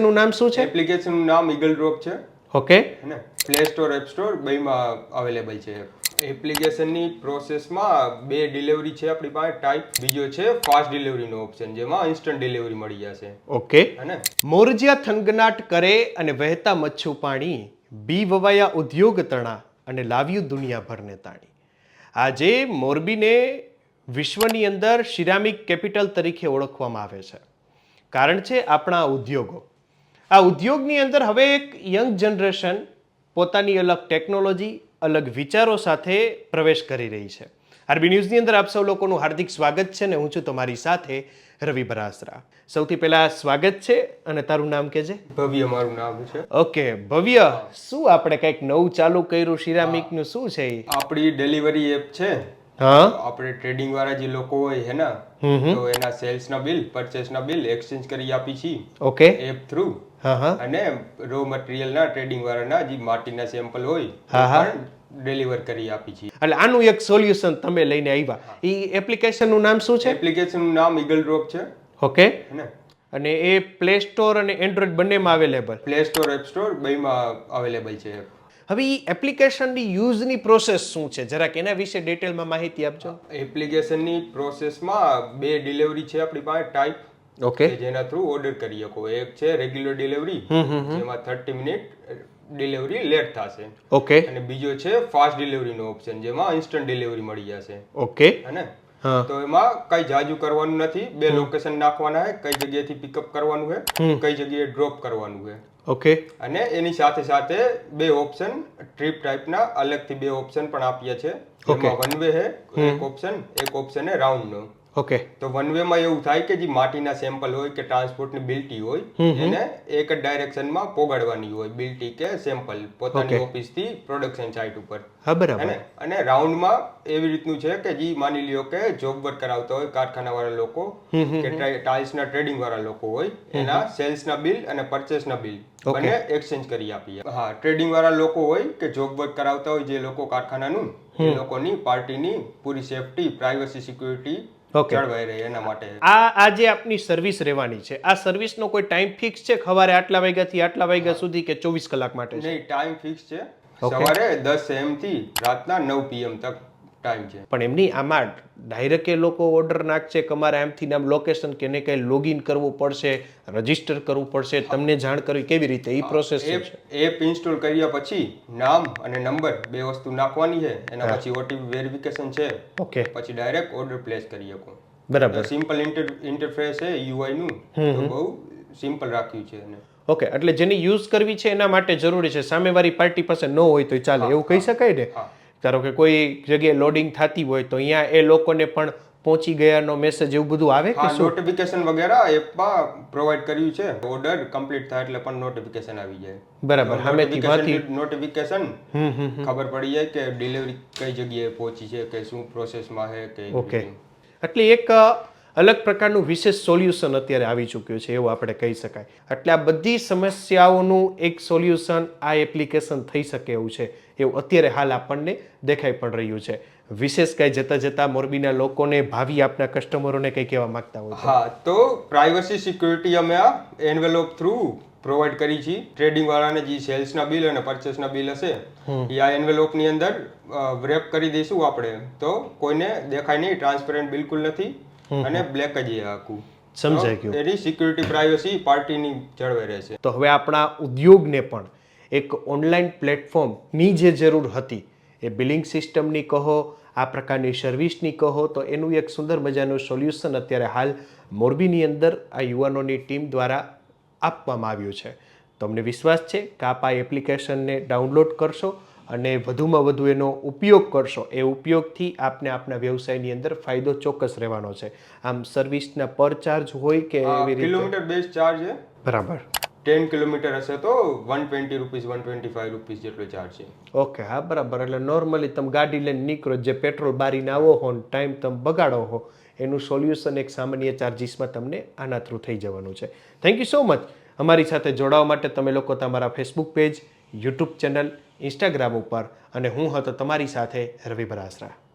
નું નામ શું છે? એપ્લિકેશનનું નામ ઈગલ ડ્રોપ છે. ઓકે હે પ્લે સ્ટોર એપ સ્ટોર બેમાં અવેલેબલ છે. એપ્લિકેશનની પ્રોસેસમાં બે ડિલિવરી છે આપણી પાસે. ટાઈપ બીજો છે ફાસ્ટ ડિલિવરીનો ઓપ્શન જેમાં ઇન્સ્ટન્ટ ડિલિવરી મળી જશે. ઓકે હે મોરજિયા થંગનાટ કરે અને વહેતા મચ્છુ પાણી બી વવાયા ઉદ્યોગ તણા અને લાવ્યું દુનિયાભરને તાણી. આજે મોરબીને વિશ્વની અંદર સિરામિક કેપિટલ તરીકે ઓળખવામાં આવે છે. કારણ છે આપણા ઉદ્યોગો. આ ઉદ્યોગની અંદર હવે એક યંગ જનરેશન પોતાની અલગ ટેકનોલોજી અલગ વિચારો સાથે પ્રવેશ કરી રહી છે. આરબી ન્યૂઝની અંદર આપ સૌ લોકોનું હાર્દિક સ્વાગત છે ને હું છું તમારી સાથે રવિ બરાસરા. સૌથી પહેલા સ્વાગત છે અને તારું નામ કે છે ભવ્ય મારું નામ છે. ઓકે ભવ્ય. શું આપણે કંઈક નવું ચાલુ કર્યું? સિરામિકનું શું છે આપણી ડિલિવરી એપ છે. હા? આપણે ટ્રેડિંગ વાળા જે લોકો હોય હે ને તો એના સેલ્સ ના બિલ પરચેસ ના બિલ એક્સચેન્જ કરી આપી છીએ. ઓકે. એપ થ્રુ અને રો મટીરિયલ ના ટ્રેડિંગ વાળાના જે માટીના સેમ્પલ હોય. ડિલિવર કરી આપી છીએ. એટલે આનું એક સોલ્યુશન તમે લઈને આવ્યા. એ એપ્લિકેશનનું નામ શું છે? એપ્લિકેશનનું નામ ઈગલ ડ્રોપ છે. ઓકે ને? અને એ પ્લે સ્ટોર અને એન્ડ્રોઈડ બંનેમાં available play store app store બેમાં અવેલેબલ છે. હવે એ એપ્લિકેશનની યુઝની પ્રોસેસ શું છે? જરાક એના વિશે ડિટેલમાં માહિતી આપજો. એપ્લિકેશનની પ્રોસેસમાં બે ડિલિવરી છે આપણી પાસે ટાઈપ ઓકે જેના થ્રુ ઓર્ડર કરી શકો. એક છે રેગ્યુલર ડિલિવરી જેમાં થર્ટી મિનિટ ડિલિવરી લેટ થશે. ઓકે અને બીજો છે ફાસ્ટ ડિલિવરીનો ઓપ્શન જેમાં ઇન્સ્ટન્ટ ડિલિવરી મળી જશે. ઓકે હે તો એમાં કઈ જાજુ કરવાનું નથી. બે લોકેશન નાખવાના છે. કઈ જગ્યાએથી પિકઅપ કરવાનું છે. કઈ જગ્યાએ ડ્રોપ કરવાનું છે. ઓકે અને એની સાથે સાથે બે ઓપ્શન ટ્રીપ ટાઈપના અલગથી બે ઓપ્શન પણ આપ્યા છે. એમાં વન વે છે એક ઓપ્શન એક ઓપ્શન એ રાઉન્ડ નો. ઓકે. તો વન વે માં એવું થાય કે જે માટીના સેમ્પલ હોય કે ટ્રાન્સપોર્ટની બિલ્ટી હોય એને એક જ ડાયરેક્શનમાં પોગાડવાની હોય બિલ્ટી કે સેમ્પલ પોતાની ઓફિસથી પ્રોડક્શન સાઇટ ઉપર. બરાબર. અને અને રાઉન્ડમાં એવી રીતનું છે કે જે માની લ્યો કે જોબ વર્ક કરાવતા હોય કારખાના વાળા લોકો કે ટાઇલ્સના ટ્રેડિંગ વાળા લોકો હોય એના સેલ્સના બિલ અને પરચેસના બિલ બંને એક્સચેન્જ કરી આપીએ. હા ટ્રેડિંગ વાળા લોકો હોય કે જોબ વર્ક કરાવતા હોય જે લોકો કારખાનાનું એ લોકોની પાર્ટીની પૂરી સેફટી પ્રાઇવસી સિક્યુરિટી. જળવાઈ રહે એના માટે. આ આ જે આપની સર્વિસ રહેવાની છે આ સર્વિસનો કોઈ ટાઈમ ફિક્સ છે સવારે આટલા વાગ્યાથી આટલા વાગ્યા સુધી કે ચોવીસ કલાક માટે નહીં ટાઈમ ફિક્સ છે. સવારે દસ એમ થી રાતના નવ પીએમ તક. ટાઈમ છે. પણ એમની આમાં ડાયરેક્ટ એ લોકો ઓર્ડર નાખશે કે અમારે આમથી નામ લોકેશન કે એને કંઈ લોગિન કરવું પડશે રજિસ્ટર કરવું પડશે તમને જાણ કરવી કેવી રીતે? એ પ્રોસેસ એપ ઇન્સ્ટોલ કર્યા પછી નામ અને નંબર બે વસ્તુ નાખવાની છે એના પછી ઓટીપી વેરિફિકેશન છે. ઓકે. પછી ડાયરેક્ટ ઓર્ડર પ્લેસ કરી શકો. બરાબર. સિમ્પલ ઇન્ટરફેસ છે યુઆઈ નું બહુ સિમ્પલ રાખ્યું છે એને. ઓકે એટલે જેની યુઝ કરવી છે એના માટે જરૂરી છે સામેવાળી પાર્ટી પાસે ન હોય તો ચાલે એવું કહી શકાય ને. ધારો કે કોઈ જગ્યાએ લોડિંગ થતી હોય તો અહીંયા એ લોકોને પણ પહોંચી ગયાનો મેસેજ એવું બધું આવે કે નોટિફિકેશન વગેરે એપમાં પ્રોવાઈડ કર્યું છે. ઓર્ડર કમ્પ્લીટ થાય એટલે પણ નોટિફિકેશન આવી જાય. બરાબર સામેથી માંથી નોટિફિકેશન ખબર પડી જાય કે ડિલિવરી કઈ જગ્યાએ પહોંચી છે કે શું પ્રોસેસમાં છે કે ઓકે એટલે એક અલગ પ્રકારનું વિશેષ સોલ્યુશન અત્યારે આવી ચૂક્યું છે એવું આપણે કહી શકાય. એટલે આ બધી સમસ્યાઓનું એક સોલ્યુશન આ એપ્લિકેશન થઈ શકે એવું છે એવું અત્યારે હાલ આપણને દેખાઈ પણ રહ્યું છે. વિશેષ કાંઈ જતા જતા મોરબીના લોકોને ભાવિ આપના કસ્ટમરોને કંઈ કહેવા માંગતા હોય હા તો પ્રાઇવસી સિક્યુરિટી અમે આ એન્વેલોપ થ્રુ પ્રોવાઈડ કરી છે. ટ્રેડિંગ વાળાને જે સેલ્સના બિલ અને પર્ચેસના બિલ હશે એ આ એન્વેલોપની અંદર રેપ કરી દઈશું આપણે. તો કોઈને દેખાય નહીં ટ્રાન્સપેરન્ટ બિલકુલ નથી. અને બ્લેક જ એ આખું. સમજાય ગયું. એની સિક્યુરિટી પ્રાઇવસી પાર્ટીની જળવાઈ રહેશે. તો હવે આપણા ઉદ્યોગને પણ એક ઓનલાઈન પ્લેટફોર્મની જે જરૂર હતી એ બિલિંગ સિસ્ટમની કહો આ પ્રકારની સર્વિસની કહો તો એનું એક સુંદર મજાનું સોલ્યુશન અત્યારે હાલ મોરબીની અંદર આ યુવાનોની ટીમ દ્વારા આપવામાં આવ્યું છે. તમને વિશ્વાસ છે કે આપ આ એપ્લિકેશનને ડાઉનલોડ કરશો? અને વધુમાં વધુ એનો ઉપયોગ કરશો. એ ઉપયોગથી આપને આપના વ્યવસાયની અંદર ફાયદો ચોક્કસ રહેવાનો છે. આમ સર્વિસના પર ચાર્જ હોય કે એવી રીતે? કિલોમીટર બેઝ ચાર્જ છે. બરાબર. ટેન કિલોમીટર હશે તો one twenty rupees one twenty five rupees જેટલો ચાર્જ છે. ઓકે હા બરાબર. એટલે નોર્મલી તમે ગાડી લઈને નીકળો જે પેટ્રોલ બારીને આવો હો ને ટાઈમ તમે બગાડો હો એનું સોલ્યુશન એક સામાન્ય ચાર્જિસમાં તમને આના થ્રુ થઈ જવાનું છે. થેન્ક યુ સો મચ અમારી સાથે જોડાવા માટે તમે લોકો તમારા Facebook page YouTube channel Instagram ઉપર અને હું હતો તમારી સાથે રવિ બરાસરા.